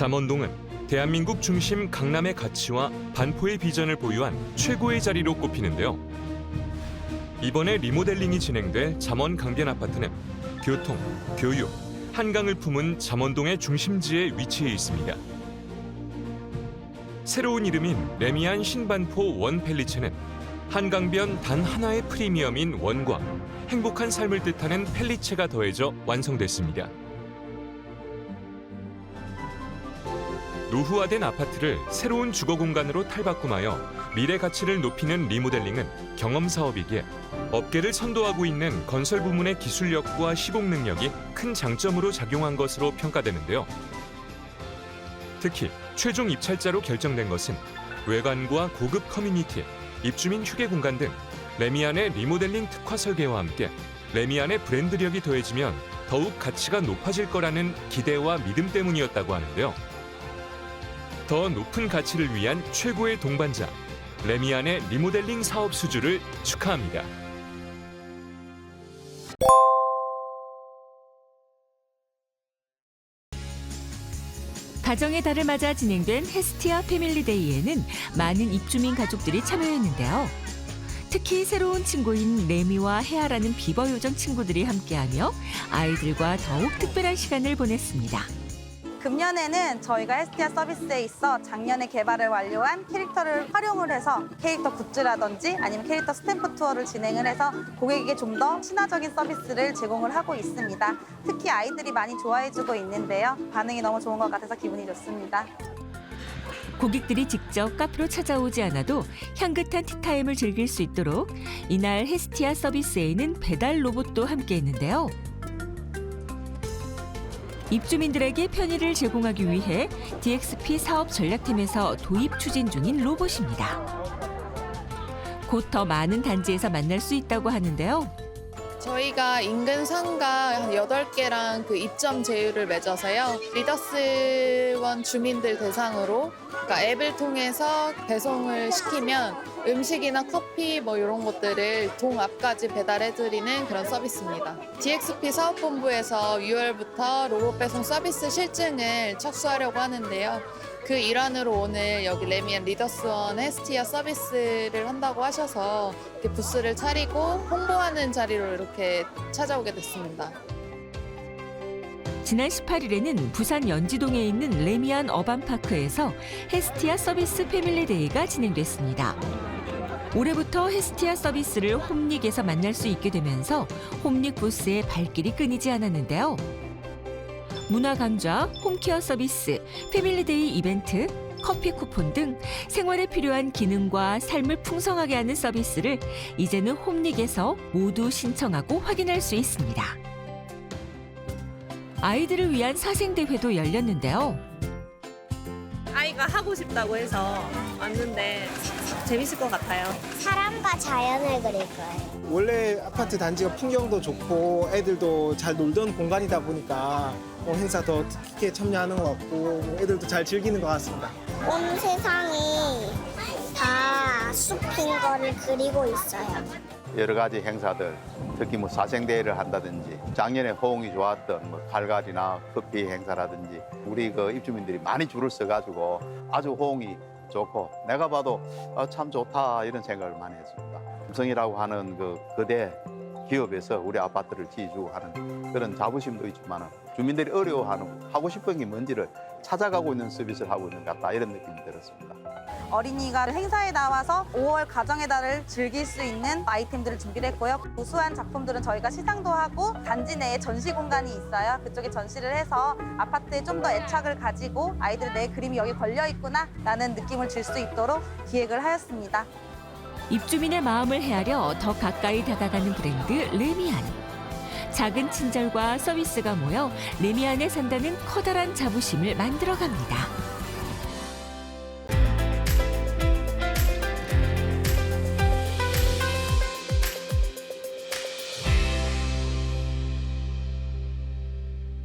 잠원동은 대한민국 중심 강남의 가치와 반포의 비전을 보유한 최고의 자리로 꼽히는데요. 이번에 리모델링이 진행돼 잠원 강변 아파트는 교통, 교육, 한강을 품은 잠원동의 중심지에 위치해 있습니다. 새로운 이름인 레미안 신반포 원 펠리체는 한강변 단 하나의 프리미엄인 원과 행복한 삶을 뜻하는 펠리체가 더해져 완성됐습니다. 노후화된 아파트를 새로운 주거 공간으로 탈바꿈하여 미래 가치를 높이는 리모델링은 경험 사업이기에 업계를 선도하고 있는 건설 부문의 기술력과 시공 능력이 큰 장점으로 작용한 것으로 평가되는데요. 특히 최종 입찰자로 결정된 것은 외관과 고급 커뮤니티, 입주민 휴게 공간 등 레미안의 리모델링 특화 설계와 함께 레미안의 브랜드력이 더해지면 더욱 가치가 높아질 거라는 기대와 믿음 때문이었다고 하는데요. 더 높은 가치를 위한 최고의 동반자 레미안의 리모델링 사업 수주를 축하합니다. 가정의 달을 맞아 진행된 헤스티아 패밀리데이에는 많은 입주민 가족들이 참여했는데요. 특히 새로운 친구인 레미와 헤아라는 비버 요정 친구들이 함께하며 아이들과 더욱 특별한 시간을 보냈습니다. 금년에는 저희가 헤스티아 서비스에 있어 작년에 개발을 완료한 캐릭터를 활용을 해서 캐릭터 굿즈라든지 아니면 캐릭터 스탬프 투어를 진행을 해서 고객에게 좀 더 친화적인 서비스를 제공을 하고 있습니다. 특히 아이들이 많이 좋아해주고 있는데요. 반응이 너무 좋은 것 같아서 기분이 좋습니다. 고객들이 직접 카페로 찾아오지 않아도 향긋한 티타임을 즐길 수 있도록 이날 헤스티아 서비스에는 배달 로봇도 함께했는데요. 입주민들에게 편의를 제공하기 위해 DXP 사업 전략팀에서 도입 추진 중인 로봇입니다. 곧 더 많은 단지에서 만날 수 있다고 하는데요. 저희가 인근 상가 한 8개랑 그 입점 제휴를 맺어서요. 리더스원 주민들 대상으로 그러니까 앱을 통해서 배송을 시키면 음식이나 커피 뭐 이런 것들을 동 앞까지 배달해드리는 그런 서비스입니다. DXP 사업본부에서 6월부터 로봇 배송 서비스 실증을 착수하려고 하는데요. 그 일환으로 오늘 여기 레미안 리더스원 헤스티아 서비스를 한다고 하셔서 이렇게 부스를 차리고 홍보하는 자리로 이렇게 찾아오게 됐습니다. 지난 18일에는 부산 연지동에 있는 레미안 어반파크에서 헤스티아 서비스 패밀리데이가 진행됐습니다. 올해부터 헤스티아 서비스를 홈닉에서 만날 수 있게 되면서 홈닉 부스의 발길이 끊이지 않았는데요. 문화 강좌, 홈케어 서비스, 패밀리데이 이벤트, 커피 쿠폰 등 생활에 필요한 기능과 삶을 풍성하게 하는 서비스를 이제는 홈닉에서 모두 신청하고 확인할 수 있습니다. 아이들을 위한 사생대회도 열렸는데요. 아이가 하고 싶다고 해서 왔는데 재밌을 것 같아요. 사람과 자연을 그릴 거예요. 원래 아파트 단지가 풍경도 좋고 애들도 잘 놀던 공간이다 보니까 뭐 행사 더 깊게 참여하는 것 같고 뭐 애들도 잘 즐기는 것 같습니다. 온 세상이 다 숲인 거를 그리고 있어요. 여러 가지 행사들, 특히 뭐 사생대회를 한다든지 작년에 호응이 좋았던 뭐 칼갈이나 커피 행사라든지 우리 그 입주민들이 많이 줄을 서가지고 아주 호응이 좋고 내가 봐도 아, 참 좋다 이런 생각을 많이 했습니다. 삼성이라고 하는 그 거대 기업에서 우리 아파트를 지어주고 하는 그런 자부심도 있지만 주민들이 어려워하는 하고 싶은 게 뭔지를 찾아가고 있는 서비스를 하고 있는 것 같다 이런 느낌이 들었습니다. 어린이가 행사에 나와서 5월 가정의 달을 즐길 수 있는 아이템들을 준비를 했고요. 우수한 작품들은 저희가 시상도 하고 단지 내에 전시 공간이 있어요. 그쪽에 전시를 해서 아파트에 좀 더 애착을 가지고 아이들 내 그림이 여기 걸려 있구나 라는 느낌을 줄 수 있도록 기획을 하였습니다. 입주민의 마음을 헤아려 더 가까이 다가가는 브랜드 레미안. 작은 친절과 서비스가 모여 레미안에 산다는 커다란 자부심을 만들어갑니다.